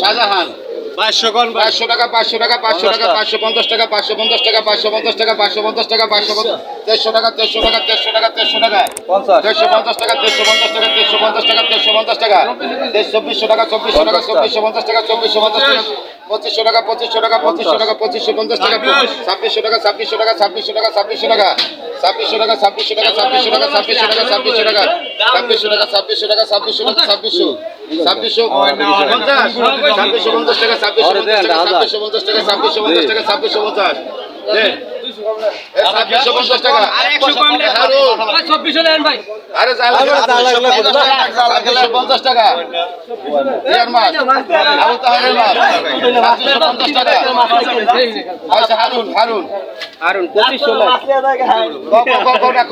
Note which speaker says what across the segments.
Speaker 1: শাহজাহান
Speaker 2: বাইশশো কোন
Speaker 1: পাঁচশো টাকা পাঁচশো টাকা পাঁচশো টাকা পাঁচশো পঞ্চাশ টাকা পাঁচশো পঞ্চাশ টাকা পাঁচশো পঞ্চাশ টাকা পাঁচশো পঞ্চাশ টাকা পাঁচশো দেড়শো টাকা দেড়শো টাকা দেড়শো টাকা দেড়শো টাকা
Speaker 2: পঞ্চাশ
Speaker 1: পঞ্চাশ টাকা দেড়শো পঞ্চাশ টাকা দেড়শো পঞ্চাশ টাকা দেড়শো পঞ্চাশ টাকা চব্বিশশো টাকা চব্বিশশো টাকা চব্বিশশো পঞ্চাশ টাকা চব্বিশশো পঞ্চাশ টাকা পঁচিশশো টাকা পঁচিশশো টাকা পঁচিশশো টাকা পঁচিশশো পঞ্চাশ টাকা ছাব্বিশশো টাকা ছাব্বিশশো টাকা ছাব্বিশশো টাকা ছাব্বিশশো টাকা ছাব্বিশশো টাকা ছাব্বিশশো টাকা ছাব্বিশশো টাকা ছাব্বিশশো টাকা ছাব্বিশশো টাকা ছাব্বিশশো টাকা ছাব্বিশশো টাকা ছাব্বিশশো টাকা ছাব্বিশশো ছাব্বিশশো ছাব্বিশশো পঞ্চাশ টাকা ছাব্বিশশো পঞ্চাশ টাকা ছাব্বিশশো পঞ্চাশ টাকা ছাব্বিশশো পঞ্চাশ টাকা ছাব্বিশশো পঞ্চাশ পঞ্চাশ টাকা হারুন হারুন হারুন
Speaker 3: পঁচিশশো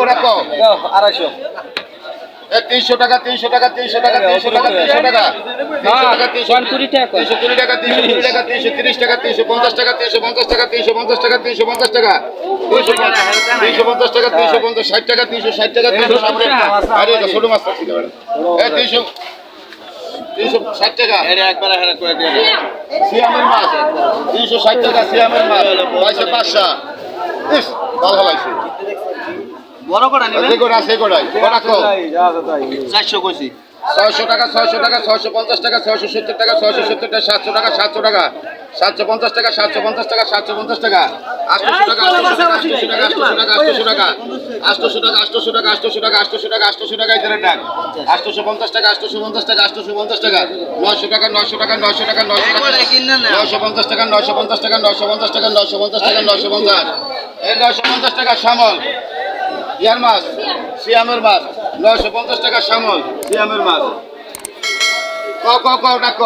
Speaker 1: রাখো
Speaker 2: আড়াইশো
Speaker 1: তিনশো টাকা তিনশো টাকা তিনশো টাকা তিনশো টাকা তিনশো টাকা তিনশো টাকা তিনশো
Speaker 3: কুড়ি টাকা
Speaker 1: তিনশো কুড়ি টাকা তিনশো কুড়ি টাকা তিনশো তিরিশ টাকা তিনশো পঞ্চাশ টাকা তিনশো পঞ্চাশ টাকা তিনশো পঞ্চাশ টাকা তিনশো পঞ্চাশ টাকা তিনশো তিনশো পঞ্চাশ টাকা তিনশো পঞ্চাশ ষাট টাকা তিনশো ষাট টাকা তিনশো ষাট টাকা আরে ছোট মাছ পাচ্ছি তিনশো তিনশো ষাট টাকা
Speaker 2: একবার
Speaker 1: সিয়ামের মাছ তিনশো ষাট টাকা সিয়ামের মাছ পাঁচশো
Speaker 2: চারশো কইছি
Speaker 1: ছয়শো টাকা ছয়শো টাকা ছয়শো পঞ্চাশ টাকা ছয়শো সত্তর টাকা ছয়শো সত্তর টাকা সাতশো টাকা সাতশো টাকা সাতশো পঞ্চাশ টাকা সাতশো পঞ্চাশ টাকা সাতশো পঞ্চাশ টাকা আটশোশো টাকা আটশোশো টাকা আটশোশো টাকা আটশোশো টাকা আটশোশো টাকা আটশোশো টাকা আটশোশো টাকা আটশোশো টাকা এই টাক আটশোশো পঞ্চাশ টাকা আটশোশো পঞ্চাশ টাকা আটশোশো পঞ্চাশ টাকা নয়শো টাকা নয়শো টাকা নয়শো টাকা নয়শো টাকা নয়শো পঞ্চাশ টাকা নয়শো পঞ্চাশ টাকা নয়শো পঞ্চাশ টাকা নয়শো পঞ্চাশ টাকা নয়শো পঞ্চাশ এই নয়শো পঞ্চাশ টাকা শ্যামল। ইয়ার মাছ, সিয়ামের মাছ। নয়শো পঞ্চাশ টাকা শ্যামল, সিয়ামের মাছ। ক ক ক ডাক